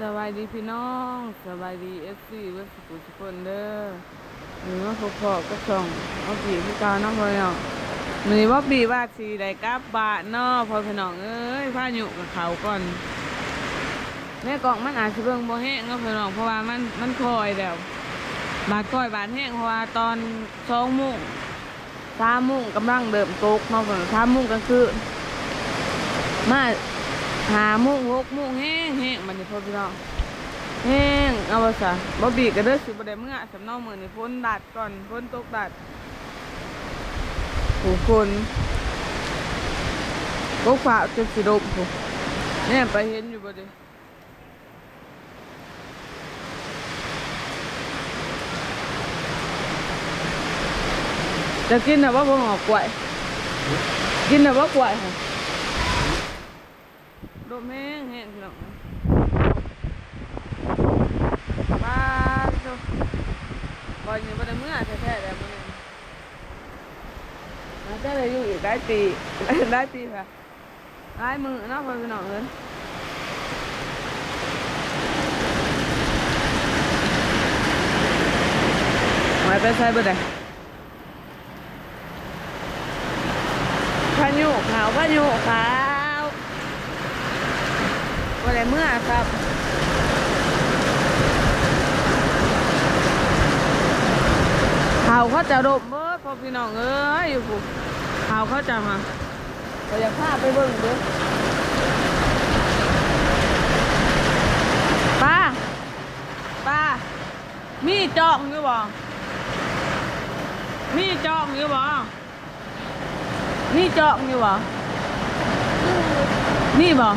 สบายดีพี่น้องสบายดีเอฟซีเวสกุลทุกคนเด้อหรือว่าพอพอๆก็ส่องเอาปีพี่กาวน้องพ่อน้องมือว่าปีว่าสีได้กลับบาทเนาะพอพี่น้องเอ้ยพาหยุกับเขาก่อนแม่กองมันอาจจะเบิ่งบ่แห้งเนาะพี่น้องเพราะว่ามันมันคอยแล้วบาดคอยบาดแห้งเพราะว่าตอนสองโมงสามโมงกำลังเดิมตกเนาะพี่น้องสามโมงกลางคืนมา หาโมงหกโมงแห้งแห้งมันนี่พอพี่น้องแห้งเอาว่าซะบ่บีก็เด้อสิบ่ได้เมื่อสำเนามื้อนี้ฝนดัดก่อนฝนตกดัดผู้คนกกฟ้าจะสิดมผู้แน่ไปเห็นอยู่บ่เด้จะกินน่ะว่าบ่หอกกล้วยกินนะว่ากล้วยค่ะ ดมแห้งแห้งพี่น้องป้าโตบอลยังไม่ได้เมื่อแท้ๆแล้วมันมาแต่เลยอยู่อีกได้ปีได้ปีค่ะได้มือเนาะพอพี่น้องเอิ้นมาไปใส่เบ่ได้พายุขาวพายุขาว บ่ได้เมื่อครับเขาเขาจะดมเบิดพอพี่น้องเอ้ยอยู่ปุ๊เขาเขาจะมาเราอยากพาไปเบิ่งดูป้า ป้า มีจองอยู่บ่มีจองอยู่บ่มีจองอยู่บ่มีบ่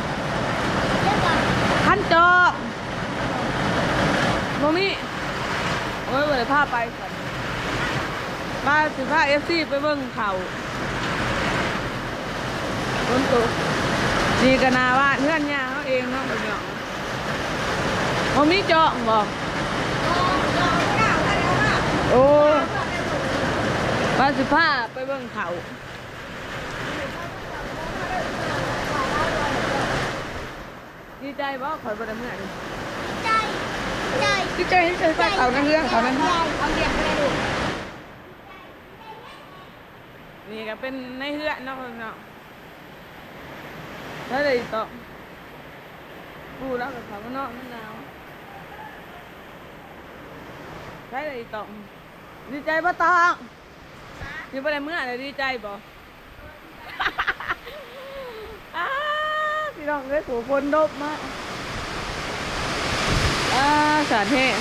ขันจองบ่มีโอ้ยวันนี้พาไปก่อนบ้านสิพาเอฟซีไปเบิ่งเขาบนตุกนี่ก็นาว่าเพื่อนย่าเขาเองเนาะเป็นเนาะเขามีเจาะบอกโอ้บ้านสิพาไปเบิ่งเขา ดีใจบ่ข่อยบ่ได้เมื่อนี่ใจใจดีใจที่เจอเขานั่นเรื่องเขานั่นเอาเรียกไปเลยลูกนี่ก็เป็นในเฮือนเนาะเนาะแล้วเลยต่อปูแล้วกับเขาเนาะมันหนาวใช่เลยต่อดีใจป่ะตองอยู่ประเดี๋ยวเมื่อไหร่ดีใจบ่อ้าพี่น้ องเลยถูคนดบมาอาสารแห้ง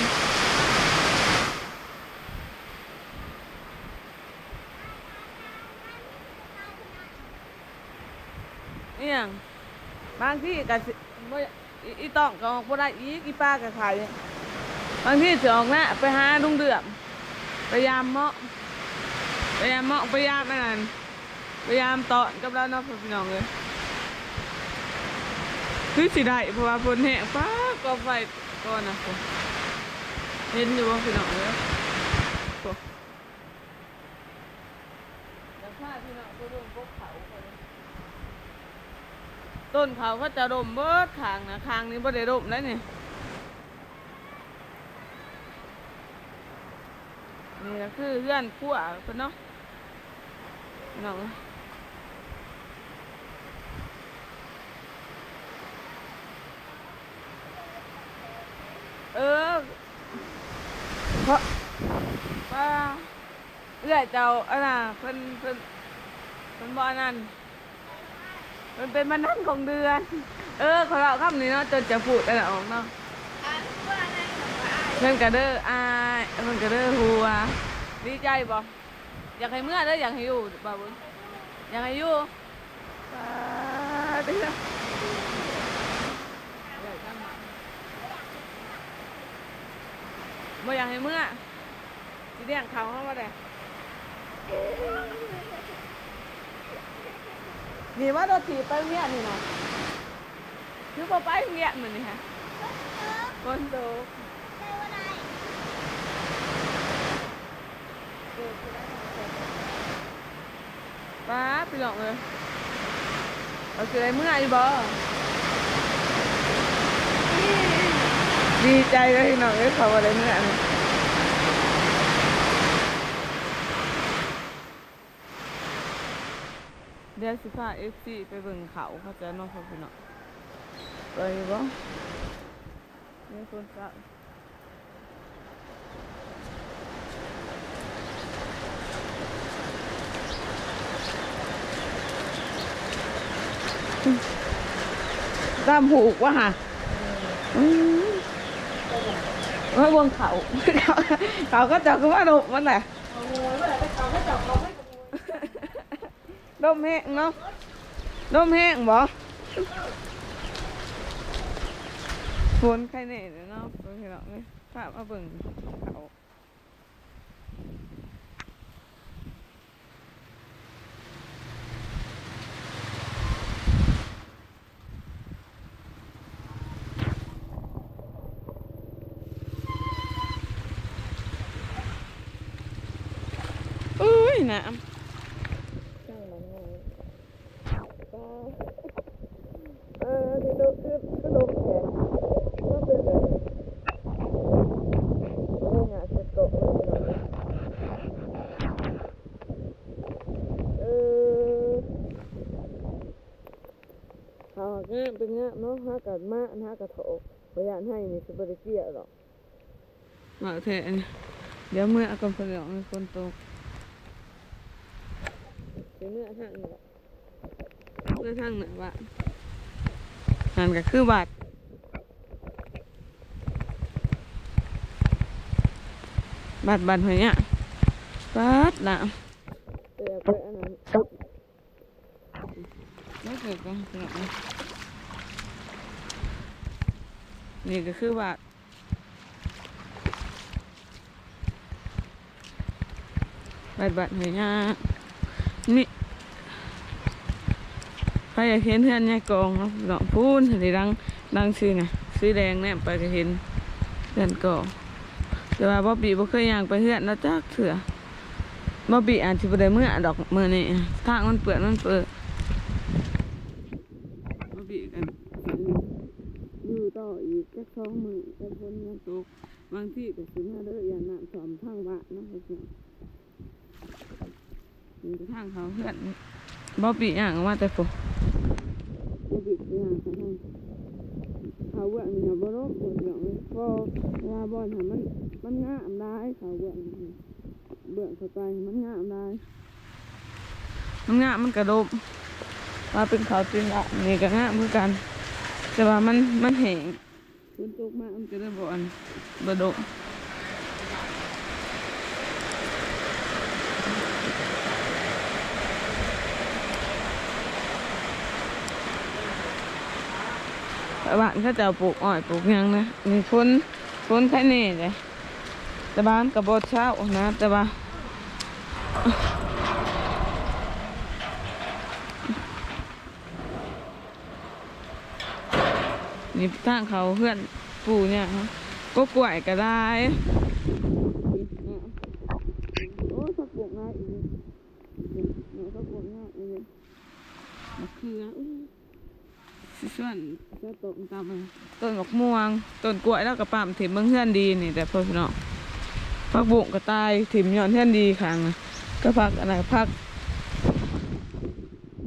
เอียงบางที่ก็สิบ่อีตองก็ออกบ่ได้อีกอีป้าก็ขายบางที่สิออกน้าไปหาลุงเดือมพยายามเมาะพยายามเมาะพยายามนนั้นพยายามตอนกับเราเนาะพี่น้องเลย คือสิได้เพราะว่าฝนแห้งฟ้าก็ไฟก่อนนะเห็นอยู่ว่าพี่น้องเลยโอ้เดี๋ยวพาพี่น้องไปเบิ่งพวกเขาก่อนต้นเขาก็จะดมเบิดขางนะขางนี้บ่ได้ดมแล้วนี่นี่ก็คือเพื่อนขั้วเพิ่นเนาะน้องเออ เพราะว่าเอื้อยเจ้าอันน่ะเพิ่นเพิ่นเพิ่นบ่อันนั้นมันเป็นมันนั่นของเดือน เออขาเราคำนี้เนาะจนจะพูดอะไรออกเนาะอันว่าอะของว่าอายเพื่อนกระเด้ออายเพื่อนกระเด้อหัวดีใจบ่อยากให้เมื่อเด้ออยากให้อยู่บ่าบุญอยากให้อยู่ปาเด้อ บ่อยากให้เมื่อสิเลี้ยงเขาเขาว่าได้นี่ว่ารถถีบไปเมียนี่นะคือบ่ไปเมียมันนี่ฮะคนโตใจว่าอะป้าไปหลอกเลยเราคืออะไรเมื่ออยู่บ่ ดีใจเลยพี่น้องเอ้ยเขาอะไรเมื่อนี่เดี๋ยวสิพาเอฟซีไปเบิ่งเขาเขาจะน้องเขาพี่น้องไปบ่นี่คนเก่าตามหูกว่าฮะอืมเฮ้ย วงเขาเขา เขาก็จับก็ว่าดมมันแหละดมแห้งเนาะดมแห้งบ่ฝนใครเน่เนาะเพิ่นเนาะนี่ภาพมาเบิ่งเขาอุ้ย น้ำช่างมันงงเออที่ดูคือคือลมแขนก็เป็นแบบโอ้ยเสร็จกเลยเนาะเออเขาหากงามเป็นงามเนาะหากัดมาหากระโถพยานให้นี่คือบริเกียหรอกมาเถอะอันนี้เดี๋ยวเมื่อก่อนเพื่อนมีคนตก เดี๋ยวเมื่อทางนี่แหละเมื่อทางไหนวะหันก็คือบาดบาดบาดหัวเนี่ยบาดละเดี๋ยวไปอันนั้นไม่เกิดกันหรอกนะนี่ก็คือบาดบาดบาดหัวเนี่ย นี่ใครอยากเห็นเพื่อนเนี่ยกองเนาะดอกพูนสีดังดังซื้อไงซื้อแดงเนี่ยไปก็เห็นเพื่อนกองแต่ว่าบ๊อบบี้บ่เคยย่างไปเพื่อนแล้วจักเถื่อบ๊อบบี้อาจจะบ่ได้เมื่อดอกเมื่อนี่ทางมันเปื้อนมันเปื้อบ๊อบบี้กันอยู่ต่ออีกจักสองมือจักฝนยังตกบางที่ก็สิมาเด้ออย่างน้ำสอมทางบ้านเนะพี่องมี ทางเขาเพื่อนบ๊อบบี้ย่างออกมาแต่ปุ๊บ๊อบบี้ย่างเขาเขาเบื่อนี่ค่ะบ่รบบ่เรื่อเลยพอเวลาบอลค่ะมันมันง่ามได้เขาเบื่อนี่เบื่อเข้าไปมันง่ามได้มันง่ามมันกระโดบว่าเป็นเขาจริงอะนี่ก็ง่ามเหมือนกัน แต่ว่ามันมันแห้งฝนตกมามันจะได้บ่อนบ่โดบ บ้านเขาจะปลูกอ้อยปลูกยังนะนี่ฝนฝนแค่นี้เลยแต่บ้านกับบดเช้านะ แต่ว่านี่ทางเขาเพื่อนปู่เนี่ยฮะก็กล้วยก็ได้โอ้สักปลูกง่ายอีกเนี่ยสักปลูกง่ายอีกมะเขืออุ้ย ส่วนจะต้นตามมาต้นมะม่วงต้นกล้วยแล้วก็ปั๊มถิ่มเมืองเฮือนดีนี่แต่พอพี่น้องพักบุ้งก็ตายถิ่มย้อนเฮือนดีขังก็พักอะไรพัก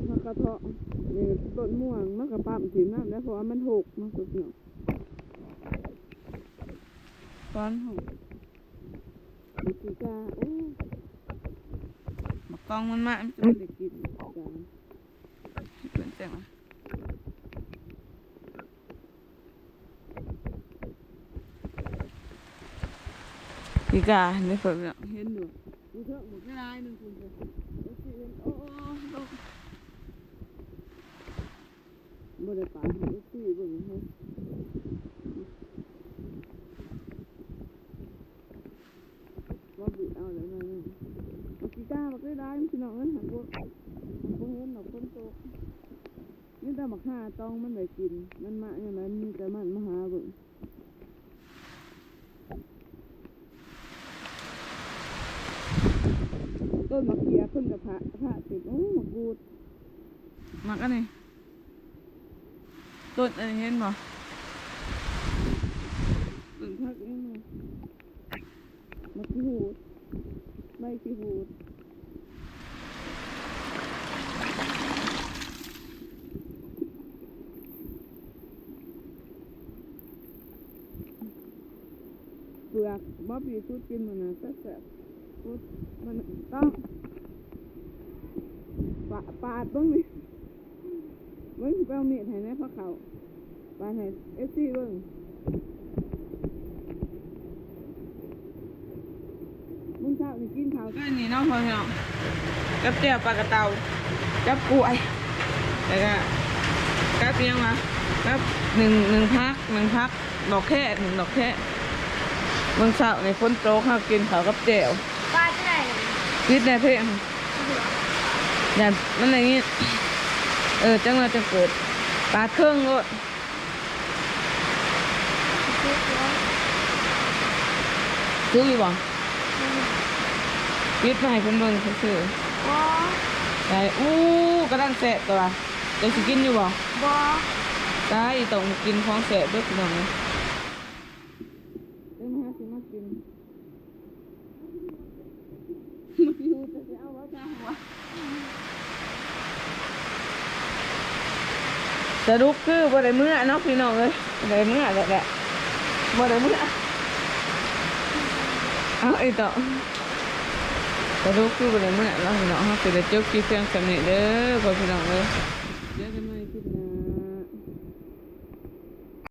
พักกระเทาะนี่ต้นม่วงมันก็ปั๊มถิ่มนั่นแล้วเพราะว่ามันหกเนาะพี่น้องตอนหกกีกาโอ้บักกองมันมามันจะไม่ได้กินกันเกินแต่งมา พี่กาในฝนเนาะเห็นอยู่ดูเถอะหมดไม่ได้หนึ่งคุณเลยแล้วสิเห็นโอ้โอ้โอ้บ่ได้ปาให้สิเบิ่งให้ว่าบิดเอาเลยหน่อยหนึงมากีกาบักได้ได้พี่น้องเอ้ยหันพวกหันพวกเห็นดอกคนโตนี่แต่บักห่าตองมันได้กิน มันมาอย่างไรมีแต่มันมาหาเบิ่ง ต้นมะเขือต้นกระพะพระติดโอ้มะกรูดมักอันนี้ต้นอันนี้เห็นบ่หนึ่งพักนี่มามาขี้หูดใบขี้หูดเปลือกบ๊อบบี้พูดกินมันนะแซ่บ มันต้องปาปาดบ้างนี่เบิ้งสิไปเอาเมีดให้แน่พ่อเขาปาดให้เอฟซีเบิ้งมึงเช้านี่กินข้าวก็นี่เนาะพ่อพี่น้อกับเจียวปลากระเตากับกล้วยแล้วก็กับเปียงมากับหนึ่งหนึ่งพักหนึ่งพักดอกแค่หนึ่งดอกแค่มึงเช้าในฝนโตกข้าวกินข้าวกับเจียวปลา คิดในเพลงอย่ามันอะไรงี้เออจังว่าจะเกิดปลาเครื่องโลดซื้ออยู่บ่ปิดมาให้เพิ่นเบิ่งซื่อๆบอได้อู้กระดังแสะตัวจะสิกินอยู่บ่บอได้ต้องกินของแสะด้วยพี่น้องเลยเดี๋ยวมาหาสิมากินมาอยู่แต่สิเอาไว้จ้าหัว จะรุกคือบ่ได้เมื่อเนาะพี่น้องเลยบ่ได้เมื่อแหละแหละบ่ได้เมื่อเอาไอ้ต่อจะรุกคือบ่ได้เมื่อเนาะพี่น้องเขาสิได้จบคลิปเซียงสำเนีเด้อพี่น้องเลย